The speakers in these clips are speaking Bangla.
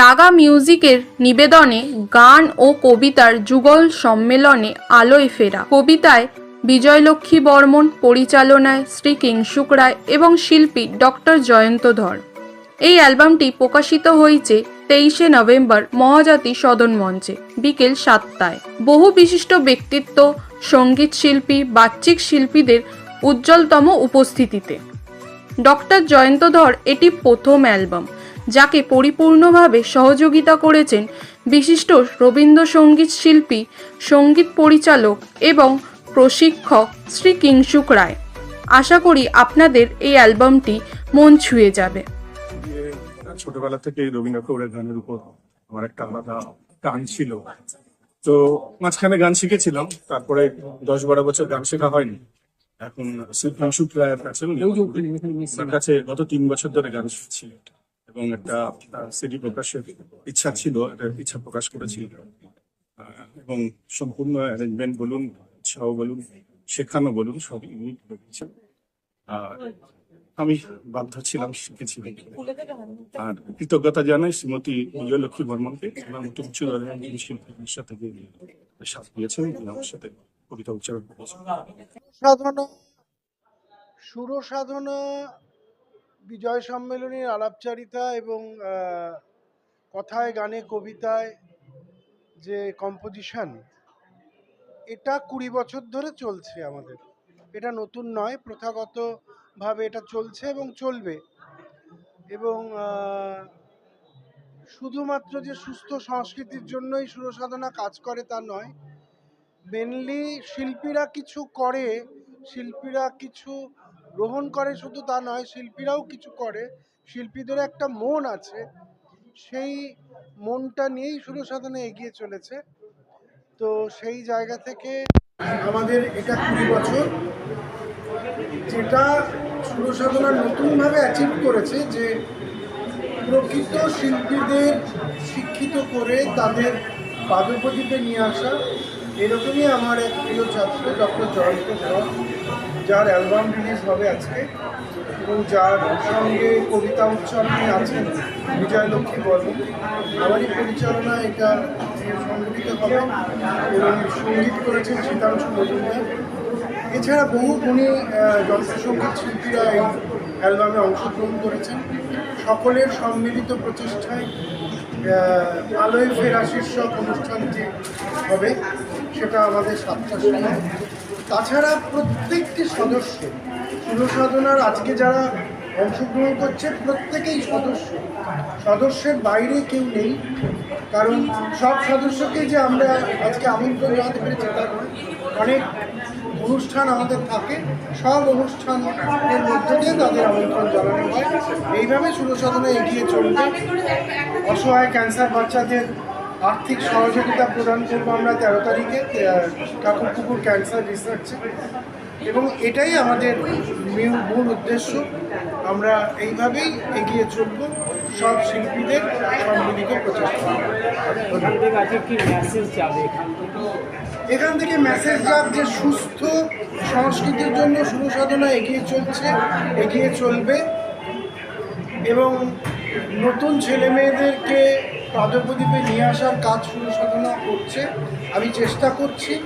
রাগা মিউজিকের নিবেদনে গান ও কবিতার যুগল সম্মেলনে আলোয় ফেরা। কবিতায় বিজয়লক্ষ্মী বর্মন, পরিচালনায় শ্রী কিংসুক রায় এবং শিল্পী ডক্টর জয়ন্ত ধর এই অ্যালবামটি প্রকাশিত হয়েছে তেইশে নভেম্বর মহাজাতি সদন মঞ্চে, বিকেল সাতটায়। বহু বিশিষ্ট ব্যক্তিত্ব, সংগীত শিল্পী বাচ্চিক শিল্পীদের উজ্জ্বলতম উপস্থিতিতে। ডক্টর জয়ন্ত ধর এটি প্রথম অ্যালবাম। যাকে পরিপূর্ণভাবে সহযোগিতা করেছেন বিশিষ্ট রবীন্দ্রসঙ্গীত শিল্পী সংগীত পরিচালক এবং প্রশিক্ষক শ্রী কিংসুক রায়। আশা করি আপনাদের এই অ্যালবামটি মন ছুঁয়ে যাবে। ছোটবেলা থেকে রবীন্দ্র ঠাকুরের গানের উপর আমার একটা আলাদা টান ছিল। তো মাঝখানে গান শিখেছিলাম তারপরে দশ বারো বছর গান শেখা হয়নি। এখন শিল্পাংশু রায়ের কাছে কাছে গত তিন বছর ধরে গান শিখছি। এবং একটা সিডি প্রকাশের ইচ্ছা ছিল, একটা ইচ্ছা প্রকাশ করেছিল। এবং সম্পূর্ণ অ্যারেঞ্জমেন্ট বলুন, উৎসাহ বলুন, শেখানো বলুন আর আমি বাধ্য ছিলাম শিখেছি আর কৃতজ্ঞতা জানাই শ্রীমতী বিজয়লক্ষ্মী বর্মনকে এবং মতো শিল্পীদের সাথে যে সাথ দিয়েছেন আমার সাথে কবিতা উচ্চারণ করেছেন। সুর সাধনা বিজয় সম্মেলনের আলাপচারিতা এবং কথায়, গানে, কবিতায় যে কম্পোজিশন এটা কুড়ি বছর ধরে চলছে আমাদের। এটা নতুন নয়, প্রথাগতভাবে এটা চলছে এবং চলবে। এবং শুধুমাত্র যে সুস্থ সংস্কৃতির জন্যই সুরসাধনা কাজ করে তা নয় মেনলি শিল্পীরা কিছু করে, শিল্পীরা কিছু গ্রহণ করে শুধু তা নয়, শিল্পীরাও কিছু করে। শিল্পীদের একটা মন আছে। সেই মনটা নিয়েই সুরসাধনা এগিয়ে চলেছে। তো সেই জায়গা থেকে আমাদের এটা কুড়ি বছর, যেটা সুরসাধনা নতুনভাবে অ্যাচিভ করেছে যে প্রকৃত শিল্পীদের শিক্ষিত করে তাদের পাদপ্রদীপে নিয়ে আসা, এরকমই আমার এক প্রিয় ছাত্র, ডক্টর জয়ন্ত ধর যার অ্যালবাম রিলিজ হবে আজকে এবং যার সঙ্গে কবিতা উচ্চারণে আছেন বিজয়লক্ষ্মী বর্মন। আমারই পরিচালনা এটা সংগঠিত হবে এবং সংগীত করেছেন শীতাংশু মজুমদার। এছাড়া বহু গুণী যন্ত্রসঙ্গীত শিল্পীরা এই অ্যালবামে অংশগ্রহণ করেছেন। সকলের সম্মিলিত প্রচেষ্টায় আলোয় ফেরা শীর্ষক অনুষ্ঠানটি হবে, সেটা আমাদের সাতটার সময় তাছাড়া প্রত্যেকটি সদস্য সুরসাধনার আজকে যারা অংশগ্রহণ করছে, প্রত্যেকেই সদস্য সদস্যের বাইরে কেউ নেই, কারণ সব সদস্যকে যে আমরা আজকে আমন্ত্রণ জানাতে পেরেছি তা নয়। অনেক অনুষ্ঠান আমাদের থাকে, সব অনুষ্ঠানের মধ্যে দিয়ে তাদের আমন্ত্রণ জানানো হয়। এইভাবে সুরসাধনা এগিয়ে চলবে। অসহায় ক্যান্সার বাচ্চাদের আর্থিক সহযোগিতা প্রদান করব আমরা তেরো তারিখে কাকুর ঠাকুরপুকুর ক্যান্সার রিসার্চে এবং এটাই আমাদের মূল- উদ্দেশ্য। আমরা এইভাবেই এগিয়ে চলব সব শিল্পীদের সম্মিলিত প্রচেষ্টা। আপনাদের কাছে কি মেসেজ যাবে এখান থেকে? মেসেজ যাক যে সুস্থ সংস্কৃতির জন্য সুরসাধনা এগিয়ে চলছে এগিয়ে চলবে এবং নতুন ছেলে মেয়েদেরকে পদপ্রদীপে নিয়ে আসার কাজ সুরসাধনা করছে। আমি চেষ্টা করছি।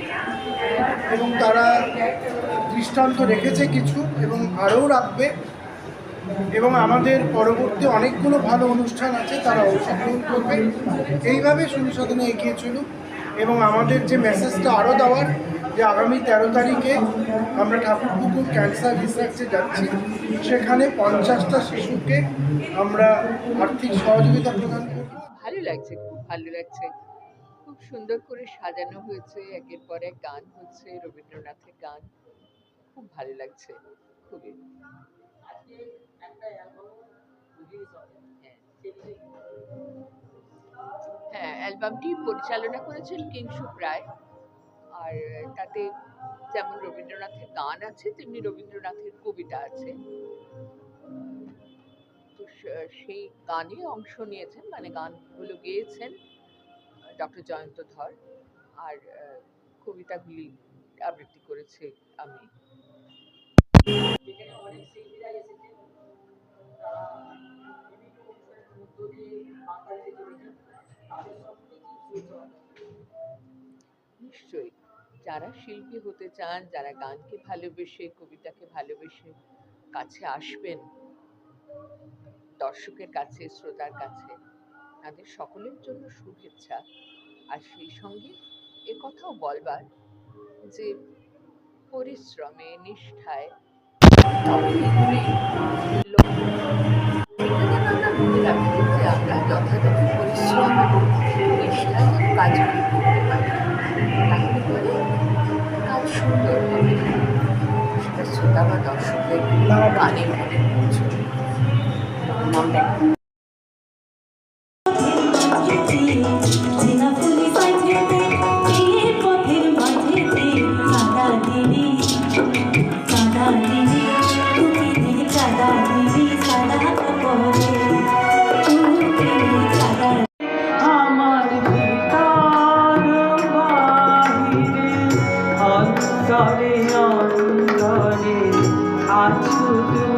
এবং তারা দৃষ্টান্ত রেখেছে কিছু এবং আরও রাখবে। এবং আমাদের পরবর্তী অনেকগুলো ভালো অনুষ্ঠান আছে, তারা অংশগ্রহণ করবে। এইভাবে সুরসাধনা এগিয়ে চলুক এবং আমাদের যে মেসেজটা আরও দেওয়ার, যে আগামী তেরো তারিখে আমরা ঠাকুরপুকুর ক্যান্সার রিসার্চে যাচ্ছি, সেখানে পঞ্চাশটা শিশুকে আমরা আর্থিক সহযোগিতা প্রদান করব। ভালো লাগছে, খুব ভালো লাগছে। খুব সুন্দর করে সাজানো হয়েছে। একের পর এক গান হচ্ছে, রবীন্দ্রনাথের গান। খুব ভালো লাগছে, খুবই। হ্যাঁ অ্যালবামটি পরিচালনা করেছেন কিংসুক রায় আর তাতে যেমন রবীন্দ্রনাথের গান আছে, তেমনি রবীন্দ্রনাথের কবিতা আছে। সেই গানে অংশ নিয়েছেন মানে গানগুলো গেয়েছেন। ডক্টর জয়ন্ত ধর আর কবিতাগুলি আবৃত্তি করেছে আমি। নিশ্চয়ই। যারা শিল্পী হতে চান যারা গানকে ভালোবেসে কবিতাকে ভালোবেসে কাছে আসবেন দর্শকের কাছে শ্রোতার কাছে তাদের সকলের জন্য শুভেচ্ছা। আর সেই সঙ্গে কথাও বলবার যে, পরিশ্রমে, নিষ্ঠায় আমরা পরিশ্রম সুন্দর সেটা শ্রোতা বা দর্শকদের গানে মনে পৌঁছবে অন্তরে অন্তরে আছো তুমি